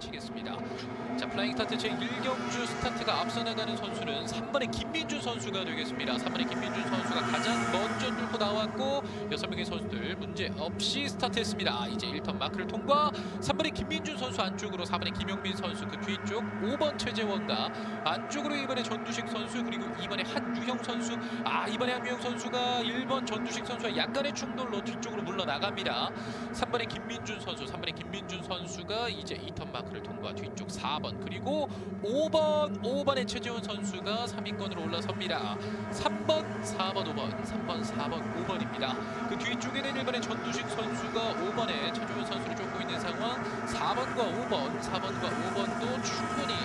펼치겠습니다. 자 플라잉 스타트 제1경주 스타트가 앞서 나가는 선수는 3번의 김민준 선수가 되겠습니다. 3번의 김민준 선수가 가장 먼저 뚫고 나왔고 6명의 선수들 문제 없이 스타트했습니다. 이제 1턴 마크를 통과 3번의 김민준 선수 안쪽으로 4번의 김영민 선수 그 뒤쪽 5번 최재원과 안쪽으로 1번의 전두식 선수 그리고 2번의 한유형 선수 아 이번에 한유형 선수가 1번 전두식 선수와 약간의 충돌로 뒤쪽으로 물러나갑니다. 3번의 김민준 선수 3번의 김민준 선수가 이제 2턴 마크 를 통과 뒤쪽 4번 그리고 5번 5번의 최재원 선수가 3위권으로 올라섭니다. 3번 4번 5번 3번 4번 5번입니다. 그 뒤쪽에는 1번의 전두식 선수가 5번의 최재원 선수를 쫓고 있는 상황 4번과 5번 4번과 5번도 충분히 충분히 5번의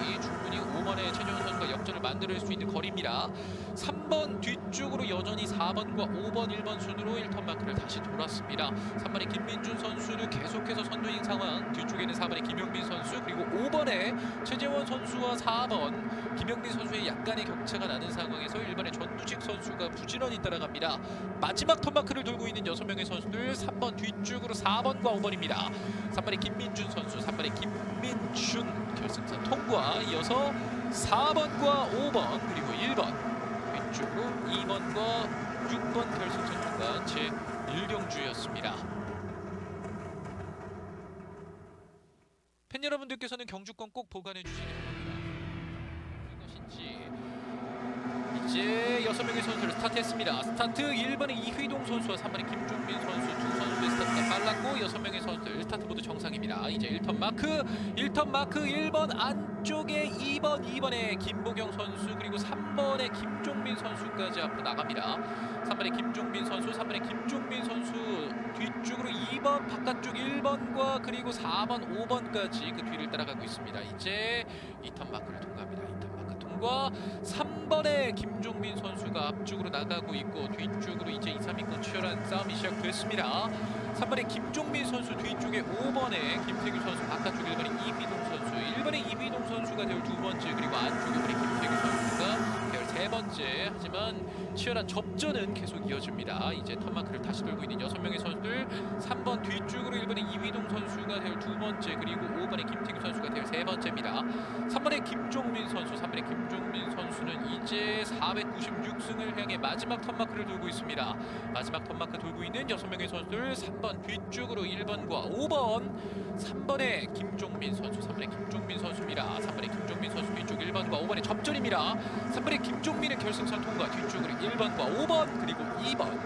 역전을 만들 수 있는 거리입니다. 3번 뒤쪽으로 여전히 4번과 5번 1번 순으로 1턴 마크를 다시 돌았습니다. 3번의 김민준 선수는 계속해서 선두인 상황 뒤쪽에는 4번의 김영민 선수 그리고 5번의 최재원 선수와 4번 김영민 선수의 약간의 격차가 나는 상황에서 1번의 전두식 선수가 부지런히 따라갑니다. 마지막 턴 마크를 돌고 있는 6명의 선수들 3번 뒤쪽으로 4번과 5번입니다. 3번의 김민준 선수 3번의 김민준 결승선 통과 이어서 4번과 5번 그리고 1번 왼쪽으로 2번과 6번 결승선 통과 제 1경주였습니다. 팬 여러분들께서는 경주권 꼭 보관해 주시기 바랍니다. 6명의 선수를 스타트했습니다. 스타트 1번의 이휘동 선수와 3번의 김종민 선수 두 선수의 스타트가 빨랐고 6명의 선수들 스타트 모두 정상입니다. 이제 1턴 마크, 1턴 마크 1번 안쪽에 2번, 2번의 김보경 선수 그리고 3번의 김종민 선수까지 앞으로 나갑니다. 3번의 김종민 선수, 3번의 김종민 선수 뒤쪽으로 2번, 바깥쪽 1번과 그리고 4번, 5번까지 그 뒤를 따라가고 있습니다. 이제 2턴 마크를 통과합니다. 2턴 마크 통과, 3 번의 김종민 선수가 앞쪽으로 나가고 있고 뒤쪽으로 이제 2, 3위권 치열한 싸움이 시작됐습니다. 3번의 김종민 선수 뒤쪽에 5번의 김태규 선수 바깥쪽 1번의 이비동 선수 1번의 이비동 선수가 되올 두 번째 그리고 안쪽에 1번의 김태규 되올 세 번째 하지만 치열한 접전은 계속 이어집니다. 이제 턴마크를 다시 돌고 있는 여섯 명의 선수들 3번 뒤쪽으로 1번의 이휘동 선수가 되올 두 번째 그리고 5번의 김태규 선수가 되올 세 번째입니다. 3번의 김종민 선수 3번의 김종민 선수는 이제 496승을 향해 마지막 턴마크를 돌고 있습니다. 마지막 턴마크 돌고 있는 여섯 명의 선수들 3번 뒤쪽으로 1번과 5번 3번의 김종민 선수 3번의 김종민 선수입니다. 3번의 김종민 선수 뒤쪽 1번과 5번의 접전입니다. 3번의 김종 민은 결승선 통과 뒤쪽으로 1번과 5번 그리고 2번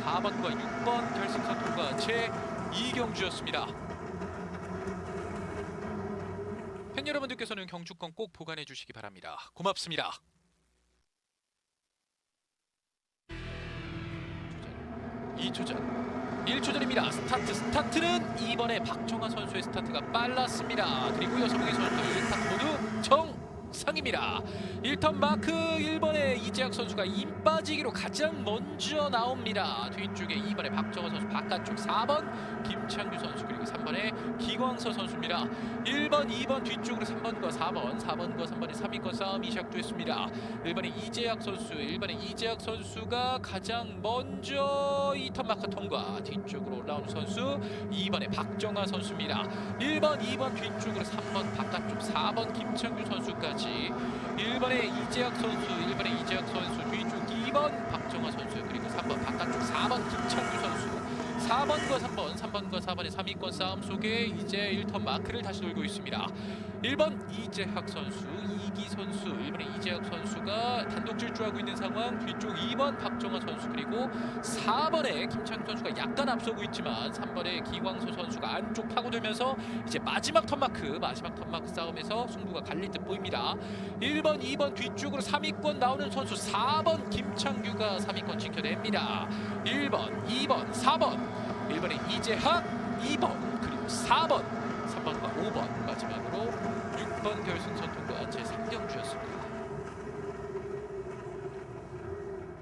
4번과 6번 결승선 통과 제 2경주였습니다. 팬 여러분들께서는 경주권 꼭 보관해 주시기 바랍니다. 고맙습니다. 2초 전 1초 전입니다. 스타트 스타트는 이번에 박정아 선수의 스타트가 빨랐습니다. 그리고 여섯 명의 선수들 스타트 모두 정 상입니다. 1턴 마크 1번의 이재학 선수가 임 빠지기로 가장 먼저 나옵니다. 뒤쪽에 2번의 박정아 선수 바깥쪽 4번 김창규 선수 그리고 3번의 기광서 선수입니다. 1번, 2번 뒤쪽으로 3번과 4번, 4번과 3번의 3위권 싸움이 시작됐습니다. 1번의 이재학 선수, 1번의 이재학 선수가 가장 먼저 2턴 마크 통과 뒤쪽으로 올라오는 선수 2번의 박정아 선수입니다. 1번, 2번 뒤쪽으로 3번 바깥쪽 4번 김창규 선수까지 1번의 이재학 선수, 1번의 이재학 선수 뒤쪽 2번 박정아 선수 그리고 3번 바깥쪽 4번 김창규 선수 4번과 3번, 3번과 4번의 3위권 싸움 속에 이제 1턴 마크를 다시 돌고 있습니다. 1번 이재학 선수, 이기 선수, 1번의 이재학 선수가 단독 질주하고 있는 상황. 뒤쪽 2번 박정아 선수 그리고 4번의 김창규 선수가 약간 앞서고 있지만 3번의 기광소 선수가 안쪽 파고들면서 이제 마지막 턴 마크, 마지막 턴 마크 싸움에서 승부가 갈릴 듯 보입니다. 1번, 2번 뒤쪽으로 3위권 나오는 선수 4번 김창규가 3위권 지켜냅니다. 1번, 2번, 4번 1번에 이재학 2번 그리고 4번 3번과 5번 마지막으로 6번 결승선 통과 제3경주였습니다.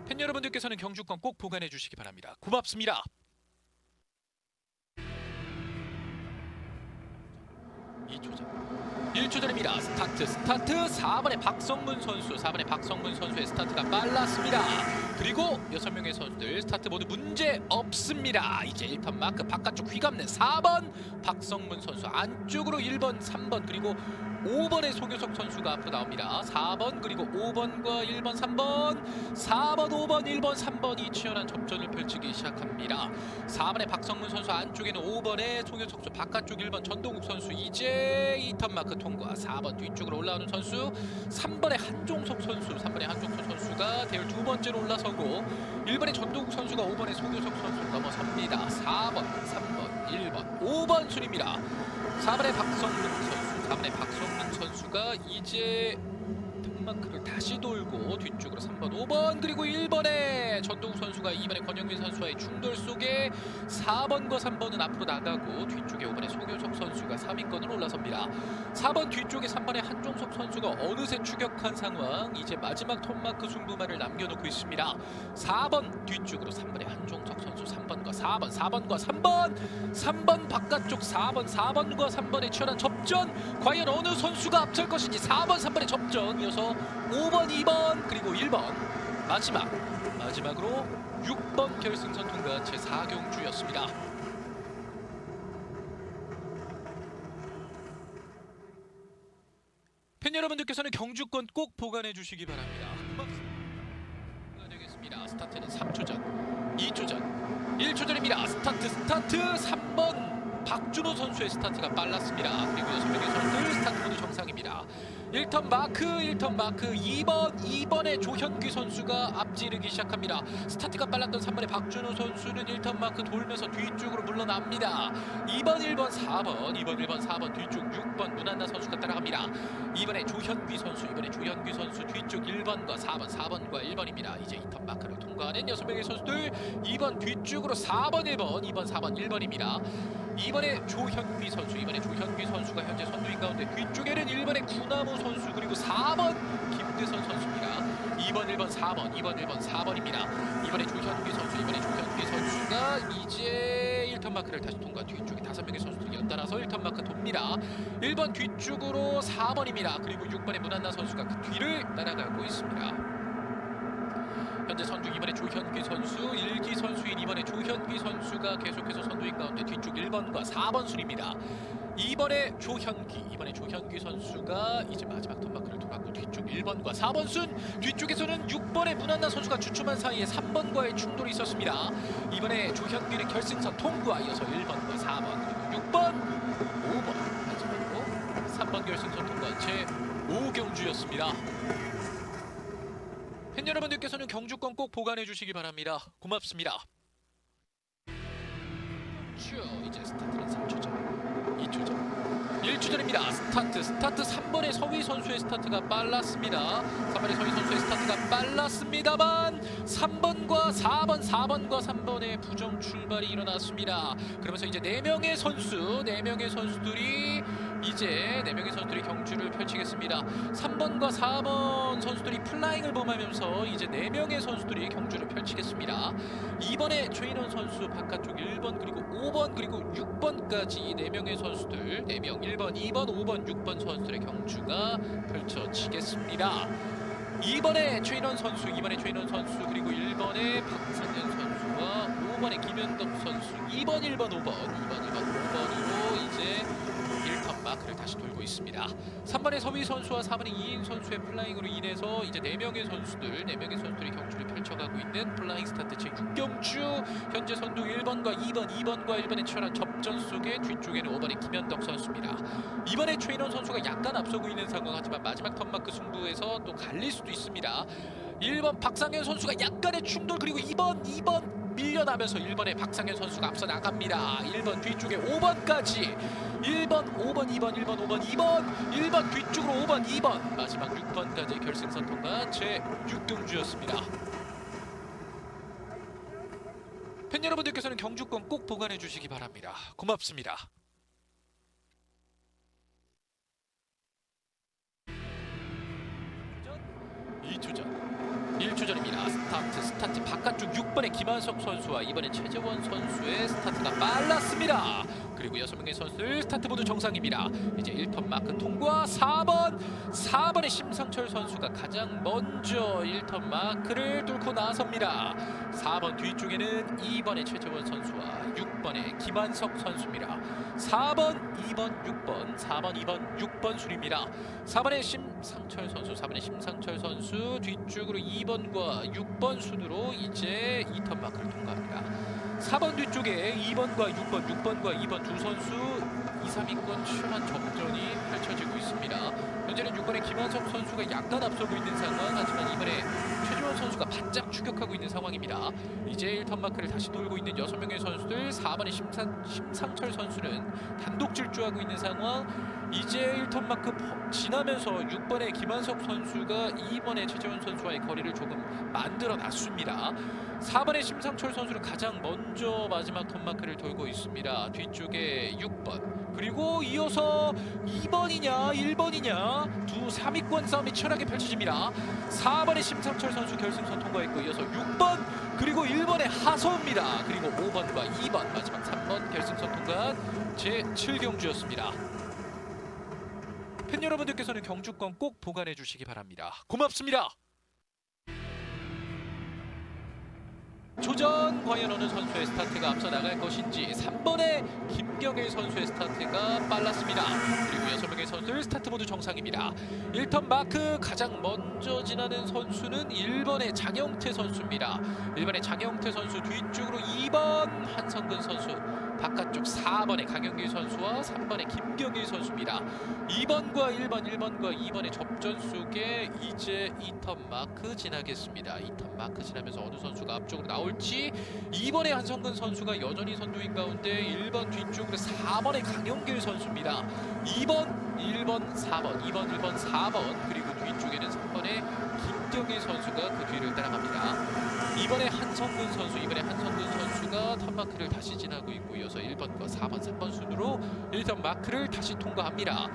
팬 여러분들께서는 경주권 꼭 보관해 주시기 바랍니다. 고맙습니다. 2초 전 1초 전입니다. 스타트 스타트 4번의 박성문 선수 4번의 박성문 선수의 스타트가 빨랐습니다. 그리고 여섯 명의 선수들 스타트 모두 문제 없습니다. 이제 1턴 마크 바깥쪽 휘감는 4번 박성문 선수 안쪽으로 1번, 3번 그리고 5번의 송효석 선수가 앞으로 나옵니다. 4번 그리고 5번과 1번, 3번 4번, 5번, 1번, 3번이 치열한 접전을 펼치기 시작합니다. 4번의 박성문 선수 안쪽에는 5번의 송효석 선수 바깥쪽 1번 전동욱 선수 이제 2턴 마크 통과 4번 뒤쪽으로 올라오는 선수 3번의 한종석 선수 3번의 한종석 선수가 대열 두 번째로 올라서고 1번의 전동욱 선수가 5번의 송효석 선수를 넘어섭니다. 4번, 3번, 1번, 5번 순입니다. 4번의 박성문 선수, 4번의 박성문 선수가 이제 턱마크를 다시 돌고 뒤쪽으로 3번, 5번 그리고 1번의 전동욱 선수가 2번의 권영민 선수와의 충돌 속에 4번과 3번은 앞으로 나가고 뒤쪽에 5번의 송효석 선수가 3위권으로 올라섭니다. 4번 뒤쪽에 3번의 한종석 선수가 어느새 추격한 상황 이제 마지막 톱마크 승부만을 남겨놓고 있습니다. 4번 뒤쪽으로 3번의 한종석 선수 3번과 4번 4번과 3번 3번 바깥쪽 4번 4번과 3번의 치열한 접전 과연 어느 선수가 앞설 것인지 4번 3번의 접전 이어서 5번 2번 그리고 1번 마지막 마지막으로 6번 결승선 통과 제 4경주였습니다. 팬 여러분들께서는 경주권 꼭 보관해 주시기 바랍니다. 되겠습니다. 스타트는 3초 전, 2초 전, 1초 전입니다. 스타트 스타트 3번 박준호 선수의 스타트가 빨랐습니다. 그리고 6명의 선수들 스타트 모두 정상입니다. 1턴 마크, 1턴 마크, 2번, 2번의 조현규 선수가 앞지르기 시작합니다. 스타트가 빨랐던 3번의 박준호 선수는 1턴 마크 돌면서 뒤쪽으로 물러납니다. 2번, 1번, 4번, 2번, 1번, 4번 뒤쪽 6번 문한나 선수가 따라갑니다. 2번의 조현규 선수, 이번에 조현규 선수 뒤쪽 1번과 4번, 4번과 1번입니다. 이제 2턴 마크를 통과하는 6명의 선수들 2번 뒤쪽으로 4번, 1번, 2번, 4번, 1번입니다. 이번에 조현규 선수, 이번에 조현규 선수가 현재 선두인 가운데 뒤쪽에는 1번의 구나무 선수 그리고 4번 김대선 선수입니다. 2번, 1번, 4번, 2번, 1번, 4번입니다. 이번에 조현규 선수, 이번에 조현규 선수가 이제 1턴 마크를 다시 통과 뒤쪽에 다섯 명의 선수들이 연달아서 1턴 마크 돕니다. 1번 뒤쪽으로 4번입니다. 그리고 6번의 문한나 선수가 그 뒤를 따라가고 있습니다. 현재 선두 2번의 조현기 선수, 1기 선수인 2번의 조현기 선수가 계속해서 선두인 가운데 뒤쪽 1번과 4번 순입니다. 2번의 조현기, 2번의 조현기 선수가 이제 마지막 턴마크를 통하고 뒤쪽 1번과 4번 순, 뒤쪽에서는 6번의 문한나 선수가 주춤한 사이에 3번과의 충돌이 있었습니다. 이번에 조현기는 결승선 통과 이어서 1번과 4번 그리고 6번, 5번 마지막으로 3번 결승선 통과 제 5경주였습니다. 팬 여러분들께서는 경주권 꼭 보관해 주시기 바랍니다. 고맙습니다. 쭉 이제 스타트는 3초 전, 2초 전, 1초 전입니다. 스타트 스타트 3번의 서희 선수의 스타트가 빨랐습니다. 3번의 서희 선수의 스타트가 빨랐습니다만 3번과 4번, 4번과 3번의 부정 출발이 일어났습니다. 그러면서 이제 4명의 선수, 4명의 선수들이 이제 4명의 선수들이 경주를 펼치겠습니다. 3번과 4번 선수들이 플라잉을 범하면서 이제 4명의 선수들이 경주를 펼치겠습니다. 2번에 최인원 선수 바깥쪽 1번 그리고 5번 그리고 6번까지 4명의 선수들 4명 1번, 2번, 5번, 6번 선수들의 경주가 펼쳐지겠습니다. 2번에 최인원 선수, 2번에 최인원 선수 그리고 1번에 박상현 선수와 5번에 김현덕 선수 2번, 1번, 5번, 2번, 1번, 5번으로 이제 1턴 마크를 다시 돌고 있습니다. 3번의 서희 선수와 4번의 이인 선수의 플라잉으로 인해서 이제 4명의 선수들, 4명의 선수들이 경주를 펼쳐가고 있는 플라잉 스타트 제6경주 현재 선두 1번과 2번, 2번과 1번의 치열한 접전 속에 뒤쪽에는 5번의 김현덕 선수입니다. 이번에 최인원 선수가 약간 앞서고 있는 상황 하지만 마지막 턴마크 승부에서 또 갈릴 수도 있습니다. 1번 박상현 선수가 약간의 충돌 그리고 2번, 2번 밀려나면서 1번의 박상현 선수가 앞서 나갑니다. 1번 뒤쪽에 5번까지 1번, 5번, 2번, 1번, 5번, 2번, 1번 뒤쪽으로 5번, 2번 마지막 6번까지 결승선 통과 제 6경주였습니다. 팬 여러분들께서는 경주권 꼭 보관해 주시기 바랍니다. 고맙습니다. 이초전 1초 전입니다. 스타트 스타트 바깥쪽 6번의 김한석 선수와 이번에 최재원 선수의 스타트가 빨랐습니다. 그리고 여섯 명의 선수들 스타트 모두 정상입니다. 이제 1턴 마크 통과 4번 4번의 심상철 선수가 가장 먼저 1턴 마크를 뚫고 나섭니다. 4번 뒤쪽에는 2번의 최재원 선수와 6번의 김한석 선수입니다. 4번, 2번, 6번, 4번, 2번, 6번 술입니다. 4번의 심상철 선수, 4번의 심상철 선수 뒤쪽으로 2번과 6번 순으로 이제 2턴 마크를 통과합니다. 4번 뒤쪽에 2번과 6번, 6번과 2번 두 선수 2, 3위권 치열한 접전이 펼쳐지고 있습니다. 현재는 6번의 김한석 선수가 약간 앞서고 있는 상황 하지만 이번에 최주원 선수가 바짝 추격하고 있는 상황입니다. 이제 1턴 마크를 다시 돌고 있는 6명의 선수들 4번의 심상, 심상철 선수는 단독 질주하고 있는 상황 이제 1턴 마크 퍼- 지나면서 6번의 김한석 선수가 2번의 최재원 선수와의 거리를 조금 만들어 놨습니다. 4번의 심상철 선수는 가장 먼저 마지막 턴 마크를 돌고 있습니다. 뒤쪽에 6번 그리고 이어서 2번이냐 1번이냐 두 3위권 싸움이 치열하게 펼쳐집니다. 4번의 심상철 선수 결승선 통과했고 이어서 6번 그리고 1번의 하서입니다. 그리고 5번과 2번 마지막 3번 결승선 통과한 제 7경주였습니다. 팬 여러분들께서는 경주권 꼭 보관해 주시기 바랍니다. 고맙습니다. 조전 과연 어느 선수의 스타트가 앞서 나갈 것인지 3번의 김경일 선수의 스타트가 빨랐습니다. 그리고 6명의 선수들 스타트 모두 정상입니다. 1턴 마크 가장 먼저 지나는 선수는 1번의 장영태 선수입니다. 1번의 장영태 선수 뒤쪽으로 2번 한성근 선수 바깥쪽 4번의 강영길 선수와 3번의 김경일 선수입니다. 2번과 1번, 1번과 2번의 접전 속에 이제 2턴 마크 지나겠습니다. 2턴 마크 지나면서 어느 선수가 앞쪽으로 나올지 2번의 한성근 선수가 여전히 선두인 가운데 1번 뒤쪽으로 4번의 강영길 선수입니다. 2번, 1번, 4번, 2번, 1번, 4번 그리고 뒤쪽에는 3번의 김경일 선수가 그 뒤를 따라갑니다. 이번에 한성근 선수, 이번에 한성근 선수가 턴 마크를 다시 지나고 있고 이어서 1번과 4번, 3번 순으로 1턴 마크를 다시 통과합니다.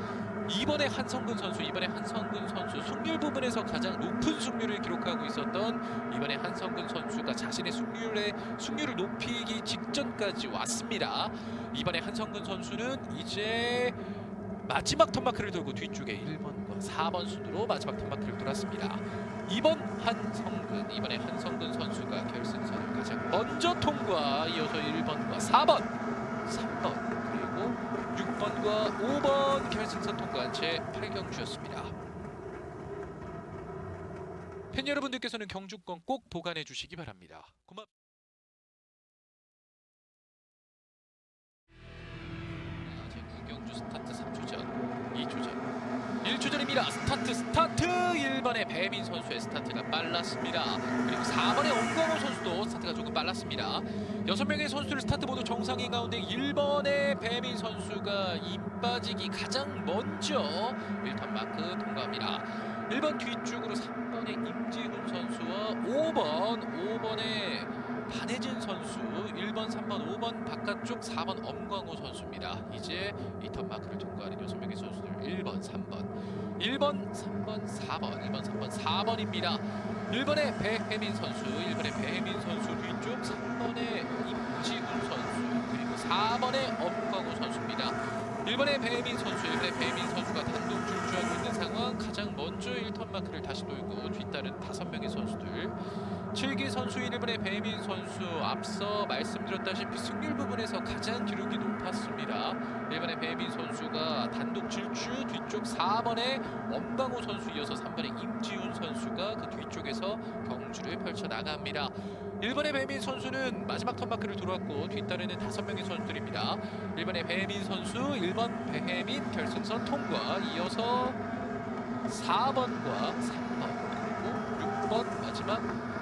이번에 한성근 선수, 이번에 한성근 선수 승률 부분에서 가장 높은 승률을 기록하고 있었던 이번에 한성근 선수가 자신의 승률의 승률을 높이기 직전까지 왔습니다. 이번에 한성근 선수는 이제 마지막 턴마크를 돌고 뒤쪽에 1번과 4번 순으로 마지막 턴마크를 돌았습니다. 2번 한성근 이번에 한성근 선수가 결승선을 가장 먼저 통과 이어서 1번과 4번 3번 그리고 6번과 5번 결승선 통과한 제 8경주였습니다. 팬 여러분들께서는 경주권 꼭 보관해 주시기 바랍니다. 고맙. 제 9경주 스타트 3초전, 2초전, 1초전입니다. 스타트 스타트 1번의 배민 선수의 스타트가 빨랐습니다. 그리고 4번의 엄광호 선수도 스타트가 조금 빨랐습니다. 6명의 선수들 스타트 모두 정상인 가운데 1번의 배민 선수가 입 빠지기 가장 먼저 1턴 마크 통과합니다. 1번 뒤쪽으로 3번의 임지훈 선수와 5번 5번의 반혜진 선수 1번 3번 5번 바깥쪽 4번 엄광호 선수입니다. 이제 2턴 마크를 통과하는 6명의 선수들 1번 3번 1번 3번 4번 1번 3번 4번입니다. 1번의 배혜민 선수 1번의 배혜민 선수 뒤쪽 3번의 임지훈 선수 그리고 4번의 엄광호 선수입니다. 1번의 배혜민 선수 1번의 배혜민 선수가 단독 출주하고 있는 상황 가장 먼저 1턴 마크를 다시 돌고 뒤따른 5명의 선수들 7기 선수 1번의 배민 선수 앞서 말씀드렸다시피 승률 부분에서 가장 기록이 높았습니다. 1번의 배민 선수가 단독 질주 뒤쪽 4번의 엄강호 선수 이어서 3번의 임지훈 선수가 그 뒤쪽에서 경주를 펼쳐 나갑니다. 1번의 배민 선수는 마지막 턴마크를 돌았고 뒤따르는 5명의 선수들입니다. 1번의 배민 선수 1번 배민 결승선 통과 이어서 4번과 3번 그리고 6번 마지막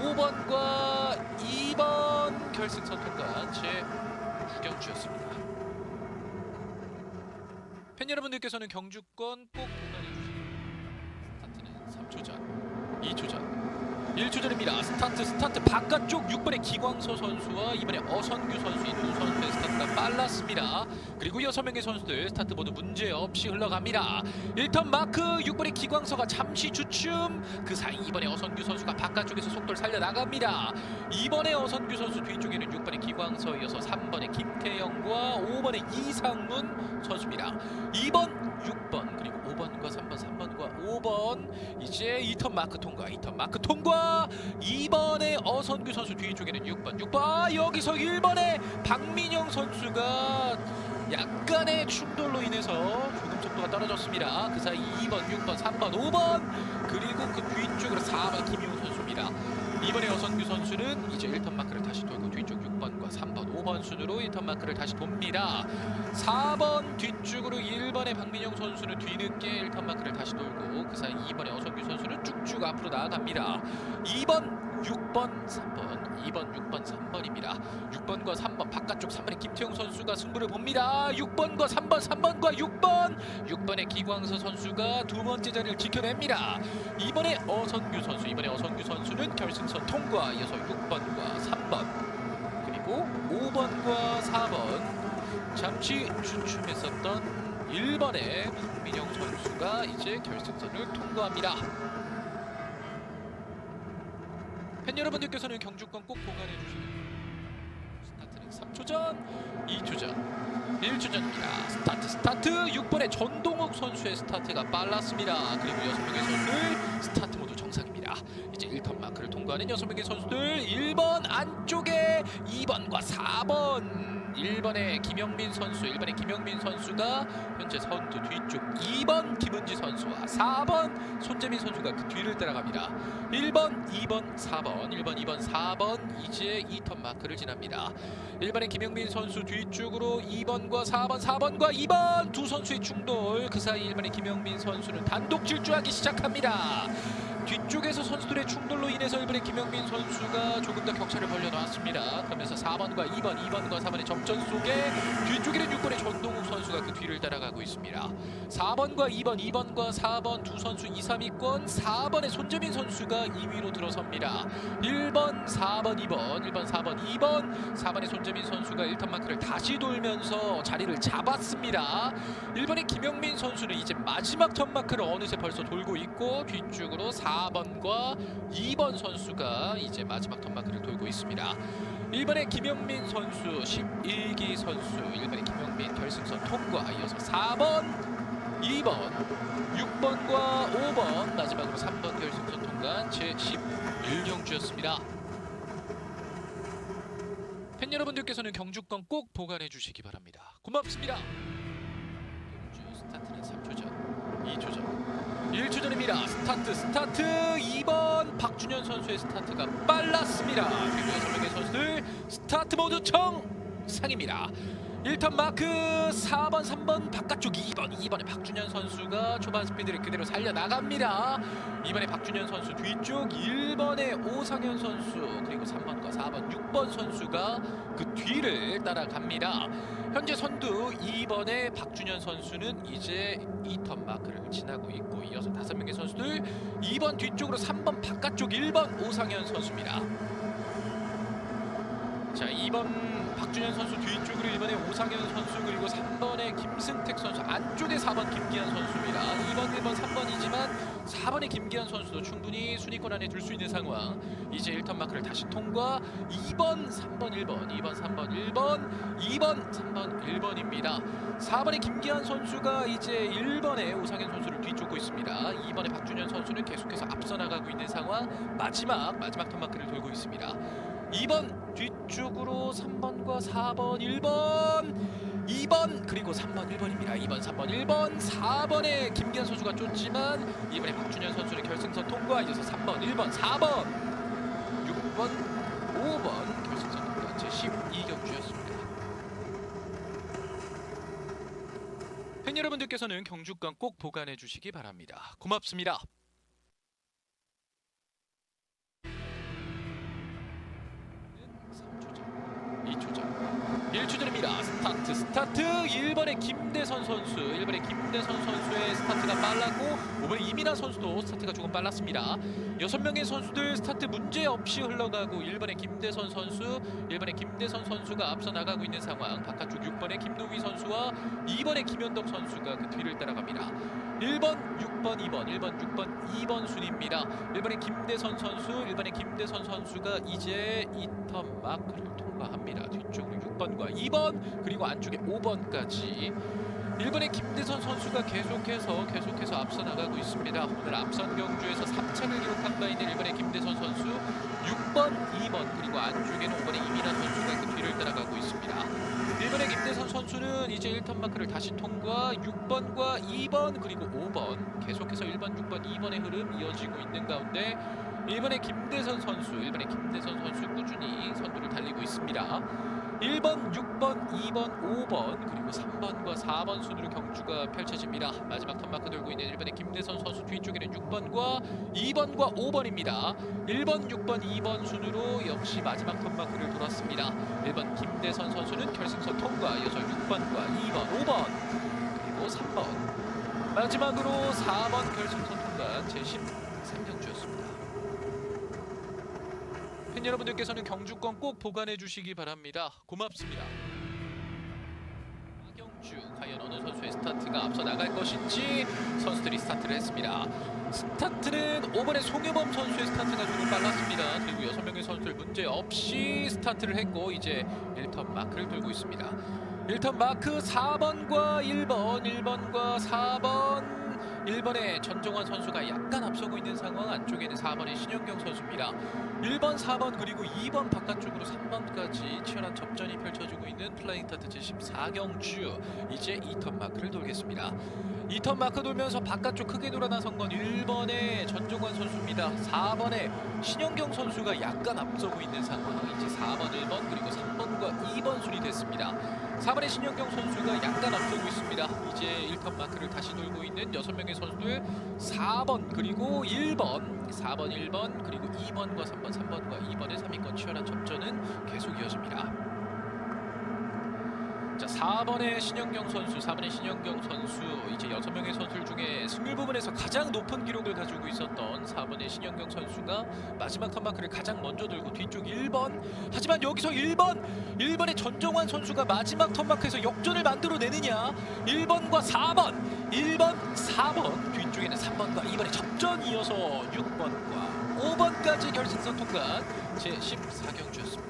5번과 2번 결승선 통과한 제 구경주였습니다. 팬 여러분들께서는 경주권 꼭 보관해 바랍니다. 스타트는 3초 전, 2초 전, 1초전입니다. 스타트 스타트 바깥쪽 6번의 기광서 선수와 이번에 어선규 선수 이두 선수의 스타트가 빨랐습니다. 그리고 6명의 선수들 스타트 모두 문제 없이 흘러갑니다. 1턴 마크 6번의 기광서가 잠시 주춤 그 사이 이번에 어선규 선수가 바깥쪽에서 속도를 살려 나갑니다. 이번에 어선규 선수 뒤쪽에는 6번의 기광서 이어서 3번의 김태영과 5번의 이상문 선수입니다. 2번, 6번 그리고 5번과 3번, 3번과 5번 이제 2턴 마크 통과, 2턴 마크 통과 2번의 어선규 선수 뒤쪽에는 6번, 6번 여기서 1번의 박민영 선수가 약간의 충돌로 인해서 조금 속도가 떨어졌습니다. 그 사이 2번, 6번, 3번, 5번 그리고 그 뒤쪽으로 4번 김용 선수입니다. 이번에 어선규 선수는 이제 1턴 마크를 다시 돌고 뒤쪽 6번과 3번, 5번 순으로 1턴 마크를 다시 돕니다. 4번 뒤쪽으로 1번의 박민영 선수는 뒤늦게 1턴 마크를 다시 돌고 그 사이 2번의 어선규 선수는 쭉쭉 앞으로 나아갑니다. 2번, 6번, 3번, 2번, 6번, 3번입니다. 6번과 3번 바깥쪽 3번의 김태용 선수가 승부를 봅니다. 6번과 3번, 3번과 6번, 6번의 기광서 선수가 두 번째 자리를 지켜냅니다. 이번에 어선규 선수, 이번에 어선규 선수는 결승선 통과 이어서 6번과 3번 그리고 5번과 4번 잠시 주춤했었던 1번의 박민영 선수가 이제 결승선을 통과합니다. 팬 여러분들께서는 경주권 꼭 보관해 주시는 스타트는 3초 전, 2초 전, 1초 전입니다. 스타트 스타트 6번의 전동욱 선수의 스타트가 빨랐습니다. 그리고 6명의 선수들 스타트 모두 정상입니다. 이제 1턴 마크를 통과하는 6명의 선수들 1번 안쪽에 2번과 4번 1번의 김영민 선수, 1번의 김영민 선수가 현재 선두 뒤쪽 2번 김은지 선수와 4번 손재민 선수가 그 뒤를 따라갑니다. 1번, 2번, 4번, 1번, 2번, 4번 이제 2턴 마크를 지납니다. 1번의 김영민 선수 뒤쪽으로 2번과 4번, 4번과 2번 두 선수의 충돌 그 사이 1번의 김영민 선수는 단독 질주하기 시작합니다. 뒤쪽에서 선수들의 충돌로 인해서 1번의 김영민 선수가 조금 더 격차를 벌려놨습니다. 그러면서 4번과 2번, 2번과 4번의 접전 속에 뒤쪽에는 6번의 전동욱 선수가 그 뒤를 따라가고 있습니다. 4번과 2번, 2번과 4번 두 선수 2, 3위권 4번의 손재민 선수가 2위로 들어섭니다. 1번, 4번, 2번, 1번, 4번, 2번 4번의 손재민 선수가 1턴 마크를 다시 돌면서 자리를 잡았습니다. 1번의 김영민 선수는 이제 마지막 턴 마크를 어느새 벌써 돌고 있고 뒤쪽으로 4 번과 2번 선수가 이제 마지막 턴 마크를 돌고 있습니다. 1번의 김영민 선수, 11기 선수, 1번의 김영민 결승선 통과 이어서 4번, 2번, 6번과 5번 마지막으로 3번 결승선 통과한 제11경주였습니다. 팬 여러분들께서는 경주권 꼭 보관해 주시기 바랍니다. 고맙습니다. 경주 스타트는 3초 전, 2초 전, 1초 전입니다. 스타트 스타트 2번 박준현 선수의 스타트가 빨랐습니다. 그리고 6명의 선수들 스타트 모두 정상입니다. 1턴 마크 4번 3번 바깥쪽 2번 2번에 박준현 선수가 초반 스피드를 그대로 살려 나갑니다. 이번에 박준현 선수 뒤쪽 1번에 오상현 선수 그리고 3번과 4번 6번 선수가 그 뒤를 따라갑니다. 현재 선두 2번의 박준현 선수는 이제 2턴 마크를 지나고 있고 이어서 5명의 선수들 2번 뒤쪽으로 3번 바깥쪽 1번 오상현 선수입니다. 자 2번 박준현 선수 뒤쪽으로 1번의 오상현 선수 그리고 3번의 김승택 선수 안쪽에 4번 김기한 선수입니다. 2번 1번 3번이지만 4번의 김기한 선수도 충분히 순위권 안에 들 수 있는 상황. 이제 1턴 마크를 다시 통과 2번 3번 1번 2번 3번 1번 2번 3번 1번입니다. 4번의 김기한 선수가 이제 1번의 오상현 선수를 뒤쫓고 있습니다. 2번의 박준현 선수는 계속해서 앞서 나가고 있는 상황. 마지막 마지막 턴 마크를 돌고 있습니다. 2번 뒤쪽으로 3번과 4번 1번 2번 그리고 3번 1번입니다. 2번 3번 1번 4번에 김기한 선수가 쫓지만 이번에 박준현 선수는 결승선 통과 이어서 3번 1번 4번 6번 5번 결승선 통과 제 12경주였습니다. 팬 여러분들께서는 경주권 꼭 보관해 주시기 바랍니다. 고맙습니다. 3초 전, 2초 전, 1주전입니다. 스타트 스타트 1번의 김대선 선수 1번의 김대선 선수의 스타트가 빨랐고 5번의 이민아 선수도 스타트가 조금 빨랐습니다. 6명의 선수들 스타트 문제 없이 흘러가고 1번의 김대선 선수 1번의 김대선 선수가 앞서 나가고 있는 상황 바깥쪽 6번의 김노휘 선수와 2번의 김현덕 선수가 그 뒤를 따라갑니다. 1번, 6번, 2번, 1번, 6번, 2번 순입니다. 1번의 김대선 선수, 1번의 김대선 선수가 이제 2턴 마크를 통 과합니다. 뒤쪽으로 6번과 2번 그리고 안쪽에 5번까지 1번의 김대선 선수가 계속해서 계속해서 앞서 나가고 있습니다. 오늘 앞선 경주에서 3차를 기록한 바 있는 1번의 김대선 선수 6번, 2번 그리고 안쪽에는 5번의 이민아 선수가 그 뒤를 따라가고 있습니다. 1번의 김대선 선수는 이제 1턴 마크를 다시 통과 6번과 2번 그리고 5번 계속해서 1번, 6번, 2번의 흐름 이어지고 있는 가운데 1번의 김대선 선수, 1번의 김대선 선수 꾸준히 선두를 달리고 있습니다. 1번, 6번, 2번, 5번 그리고 3번과 4번 순으로 경주가 펼쳐집니다. 마지막 턴마크 들고 있는 1번의 김대선 선수 뒤쪽에는 6번과 2번과 5번입니다. 1번, 6번, 2번 순으로 역시 마지막 턴마크를 돌았습니다. 1번 김대선 선수는 결승선 통과, 이어서 6번과 2번, 5번 그리고 3번 마지막으로 4번 결승선 통과 제13경주였습니다. 팬 여러분들께서는 경주권 꼭 보관해 주시기 바랍니다. 고맙습니다. 경주 과연 어느 선수의 스타트가 앞서 나갈 것인지 선수들이 스타트를 했습니다. 스타트는 5번의 송혜범 선수의 스타트가 조금 빨랐습니다. 그리고 6명의 선수들 문제 없이 스타트를 했고 이제 1턴 마크를 돌고 있습니다. 1턴 마크 4번과 1번, 1번과 4번 1번의 전정환 선수가 약간 앞서고 있는 상황 안쪽에는 4번의 신현경 선수입니다. 1번, 4번 그리고 2번 바깥쪽으로 3번까지 치열한 접전이 펼쳐지고 있는 플라잉 타트 제14경주 이제 2턴 마크를 돌겠습니다. 2턴 마크 돌면서 바깥쪽 크게 돌아 나선 건 1번의 전종환 선수입니다. 4번의 신현경 선수가 약간 앞서고 있는 상황 이제 4번, 1번 그리고 3번과 2번 순이 됐습니다. 4번의 신현경 선수가 약간 앞서고 있습니다. 이제 1턴 마크를 다시 돌고 있는 6명의 선수들 4번 그리고 1번 4번 1번 그리고 2번과 3번 3번과 2번의 3위권 치열한 접전은 계속 이어집니다. 자 4번의 신영경 선수 4번의 신영경 선수 이제 6명의 선수들 중에 승률 부분에서 가장 높은 기록을 가지고 있었던 4번의 신영경 선수가 마지막 턴마크를 가장 먼저 들고 뒤쪽 1번 하지만 여기서 1번 1번의 전정환 선수가 마지막 턴마크에서 역전을 만들어내느냐 1번과 4번 1번 4번 뒤쪽에는 3번과 2번의 접전 이어서 6번과 5번까지 결승선 통과한 제14경주였습니다.